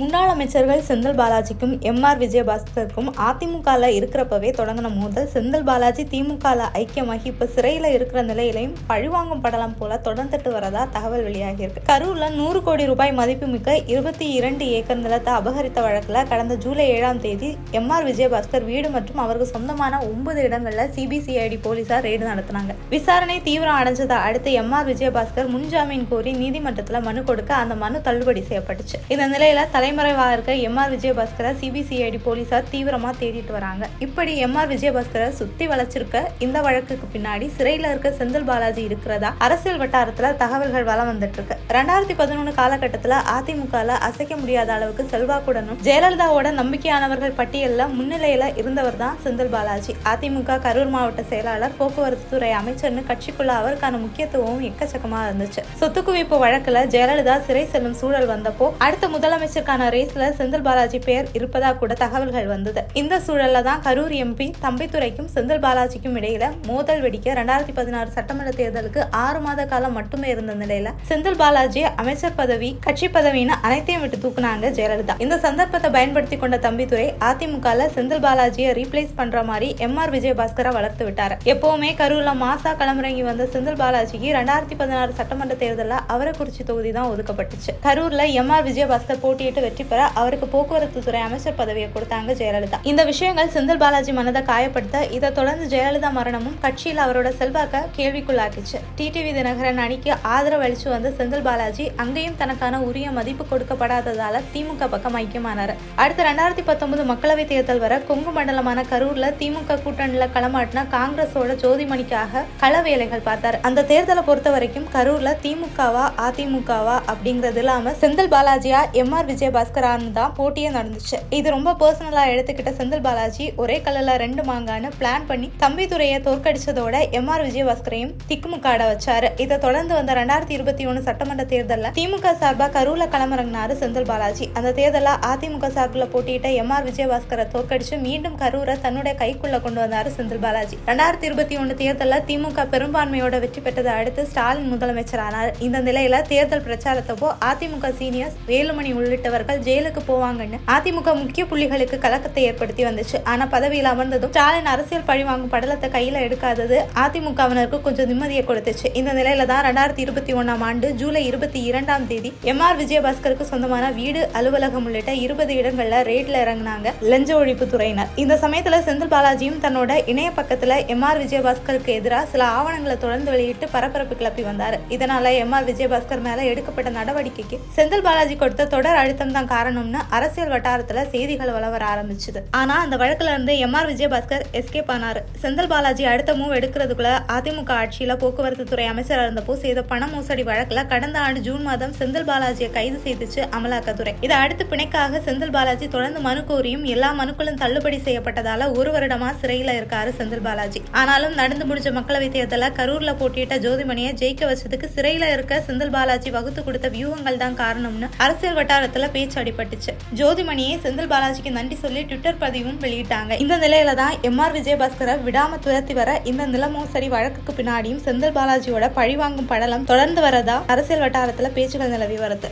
முன்னாள் அமைச்சர்கள் செந்தில் பாலாஜிக்கும் எம் ஆர் விஜயபாஸ்கருக்கும் அதிமுகவில் இருக்கிறப்பவே தொடங்கின மோதல். செந்தில் பாலாஜி திமுகவில் ஐக்கியமாகி இப்போ சிறையில் இருக்கிற நிலையிலையும் பழிவாங்கும் படலம் போல தொடர்ந்துட்டு வரதா தகவல் வெளியாகியிருக்கு. கரூரில் நூறு கோடி ரூபாய் மதிப்புமிக்க இருபத்தி இரண்டு ஏக்கர் நிலத்தை அபகரித்த வழக்கில் கடந்த ஜூலை ஏழாம் தேதி எம் ஆர் விஜயபாஸ்கர் வீடு மற்றும் அவருக்கு சொந்தமான ஒன்பது இடங்களில் சிபிசிஐடி போலீசார் ரெய்டு நடத்தினாங்க. விசாரணை தீவிரம் அடைஞ்சதை அடுத்து எம் ஆர் விஜயபாஸ்கர் முன்ஜாமீன் கோரி நீதிமன்றத்தில் மனு கொடுக்க அந்த மனு தள்ளுபடி செய்யப்பட்டுச்சு. இந்த நிலையில தலைமறைவாக இருக்க எம்ஆர் விஜயபாஸ்கரை சிபிசிஐடி போலீசார் தீவிரமா தேடிட்டு வராங்க. இப்படி எம்ஆர் விஜயபாஸ்கரை சுத்தி வளைச்சிருக்க இந்த வழக்குக்கு பின்னாடி சிறையில் இருக்க செந்தில் பாலாஜி இருக்கிறதா அரசியல் வட்டாரத்தில் தகவல்கள் வளம் வந்துட்டு இருக்கு ரெண்டாயிரத்தி பதினொன்று காலகட்டத்தில் அதிமுகவில் அசைக்க முடியாத அளவுக்கு செல்வாக்குடனும் ஜெயலலிதாவோட நம்பிக்கையானவர்கள் பட்டியலில் முன்னிலையில் இருந்தவர் தான் செந்தில் பாலாஜி. அதிமுக கரூர் மாவட்ட செயலாளர் போக்குவரத்து துறை அமைச்சர்னு கட்சிக்குள்ள அவருக்கான முக்கியத்துவம் எக்கச்சக்கமா இருந்துச்சு. சொத்து குவிப்பு வழக்கில் ஜெயலலிதா சிறை செல்லும் சூழல் வந்தப்போ அடுத்த முதலமைச்சருக்கான ரேஸ்ல செந்தில் பாலாஜி பெயர் இருப்பதா கூட தகவல்கள் வந்தது. இந்த சூழல்ல தான் கரூர் எம்பி தம்பித்துறைக்கும் செந்தில் பாலாஜிக்கும் இடையில மோதல் வெடிக்க ரெண்டாயிரத்தி பதினாறு சட்டமன்ற தேர்தலுக்கு ஆறு மாத காலம் மட்டுமே இருந்த நிலையில செந்தில் பாலாஜி அமைச்சர் பதவி கட்சி பதவின்னு அனைத்தையும் விட்டு தூக்குனாங்க ஜெயலலிதா. இந்த சந்தர்ப்பத்தை பயன்படுத்தி கொண்ட தம்பித்துரை அதிமுகல செந்தில் பாலாஜியை ரீப்ளேஸ் பண்ற மாதிரி எம் ஆர் விஜயபாஸ்கரை வளர்த்து விட்டாரு. எப்பவுமே கரூர்ல மாசா களமிறங்கி வந்த செந்தில் பாலாஜிக்கு ரெண்டாயிரத்தி பதினாறு சட்டமன்ற தேர்தலில் அவரக்குறிச்சி தொகுதி தான் ஒதுக்கப்பட்டுச்சு. கரூர்ல எம் ஆர் விஜயபாஸ்கர் போட்டியிட்டு வெற்றி பெற அவருக்கு போக்குவரத்து துறை அமைச்சர் பதவியை கொடுத்தாங்க ஜெயலலிதா. இந்த விஷயங்கள் செந்தில் பாலாஜி மனதை காயப்படுத்த இதை தொடர்ந்து ஜெயலலிதா மரணமும் கட்சியில் அவரோட செல்வாக்க கேள்விக்குள்ளாக்கிச்சு. டிடிவி தினகரன் அணிக்கு ஆதரவு அளிச்சு வந்த செந்தில் பாலாஜி அங்கேயும் தனக்கான உரிய மதிப்பு கொடுக்கப்படாததால திமுக பக்கம் ஐக்கியமானார். அடுத்த ரெண்டாயிரத்தி பத்தொன்பது மக்களவைத் தேர்தல் வர கொங்கு மண்டலமான கரூர்ல திமுக கூட்டணியில களமாட்டின காங்கிரஸோட ஜோதிமணிக்காக கள வேலைகள் பார்த்தாரு. அந்த தேர்தலை பொறுத்த வரைக்கும் கரூர்ல திமுகவா அதிமுகவா அப்படிங்கிறது இல்லாம செந்தில் பாலாஜியா எம் ஆர் பாஸ்கரான்னு தான் போட்டியே நடந்துச்சு. இது ரொம்ப பர்சனலா எடுத்துக்கிட்ட செந்தில் பாலாஜி ஒரே கல்லில் ரெண்டு மாங்கான்னு பிளான் பண்ணி தம்பிதுரையை தோற்கடிச்சதோட எம் ஆர் விஜயபாஸ்கரையும் திக்குமுக்காட வச்சாரு. இதை தொடர்ந்து வந்த ரெண்டாயிரத்தி இருபத்தி ஒன்று சட்டமன்ற தேர்தலில் திமுக சார்பா கரூரில் களமிறங்கினாரு செந்தில் பாலாஜி. அந்த தேர்தலில் அதிமுக சார்பில் போட்டியிட்ட எம் ஆர் விஜயபாஸ்கரை தோற்கடிச்சு மீண்டும் கரூரை தன்னுடைய கைக்குள்ள கொண்டு வந்தாரு செந்தில் பாலாஜி. ரெண்டாயிரத்தி இருபத்தி ஒன்று தேர்தலில் திமுக பெரும்பான்மையோட வெற்றி பெற்றதை அடுத்து ஸ்டாலின் முதலமைச்சரானார். இந்த நிலையில தேர்தல் பிரச்சாரத்தப்போ அதிமுக சீனியர்ஸ் வேலுமணி உள்ளிட்டவர்கள் ஜெயிலுக்கு போவாங்கன்னு அதிமுக முக்கிய புள்ளிகளுக்கு கலக்கத்தை ஏற்படுத்தி வந்துச்சு. ஆனா பதவியில் அமர்ந்ததும் ஸ்டாலின் அரசியல் பழிவாங்கும் படலத்தை கையில எடுக்காதது அதிமுகவினருக்கு கொஞ்சம் நிம்மதியை கொடுத்துச்சு. இந்த நிலையில தான் ரெண்டாயிரத்தி இருபத்தி ஒன்னாம் ஆண்டு ஜூலை இருபத்தி இரண்டாம் தேதி எம் ஆர் விஜயபாஸ்கருக்கு சொந்தமான வீடு அலுவலகம் உள்ளிட்ட இருபது இடங்கள்ல ரேட்ல இறங்கினாங்க லஞ்ச ஒழிப்பு துறையினர். இந்த சமயத்துல செந்தில் பாலாஜியும் தன்னோட இணைய பக்கத்துல எம் ஆர் விஜயபாஸ்கருக்கு எதிராக சில ஆவணங்களை தொடர்ந்து வெளியிட்டு பரபரப்பு கிளப்பி வந்தார். இதனால எம் ஆர் விஜயபாஸ்கர் மேல எடுக்கப்பட்ட நடவடிக்கைக்கு செந்தில் பாலாஜி கொடுத்த தொடர் அழுத்தம் தான் காரணம்னு அரசியல் வட்டாரத்துல செய்திகள் வளவர ஆரம்பிச்சது. ஆனா அந்த வழக்குல இருந்து எம் ஆர் விஜயபாஸ்கர் எஸ்கேப் ஆனாரு. செந்தில் பாலாஜி அடுத்த மூவ் எடுக்கிறதுக்குள்ள அதிமுக ஆட்சியில போக்குவரத்து துறை அமைச்சர் இருந்தப்போ செய்த பண மோசடி வழக்குல கடந்த ஆண்டு ஜூன் மாதம் செந்தில் பாலாஜியை கைது செய்துச்சு அமலாக்கத்துறை. இதை அடுத்து பிணைக்காக செந்தில் பாலாஜி தொடர்ந்து மனு கோரியும் எல்லா மனுக்களும் தள்ளுபடி செய்யப்பட்டதால ஒரு வருடமா சிறையில இருக்காரு செந்தில் பாலாஜி. ஆனாலும் நடந்து முடிஞ்ச மக்களவை தேர்தல கரூர்ல போட்டியிட்ட ஜோதிமணியை ஜெயிக்க வச்சதுக்கு சிறையில இருக்க செந்தில் பாலாஜி வகுத்து கொடுத்த வியூகங்கள் தான் காரணம்னு அரசியல் வட்டாரத்துல பேச்சு அடிபட்டுச்சு. ஜோதிமணியை செந்தில் பாலாஜிக்கு நன்றி சொல்லி ட்விட்டர் பதிவும் வெளியிட்டாங்க. இந்த நிலையில தான் எம் ஆர் விஜயபாஸ்கரை விடாம துரத்தி வர இந்த நில மோசடி வழக்குக்கு பின்னாடியும் செந்தில் பாலாஜியோட பழிவாங்கும் படலம் தொடர்ந்து வரதா அரசியல் வட்டாரத்துல பேச்சுகள் நிலவி வருது.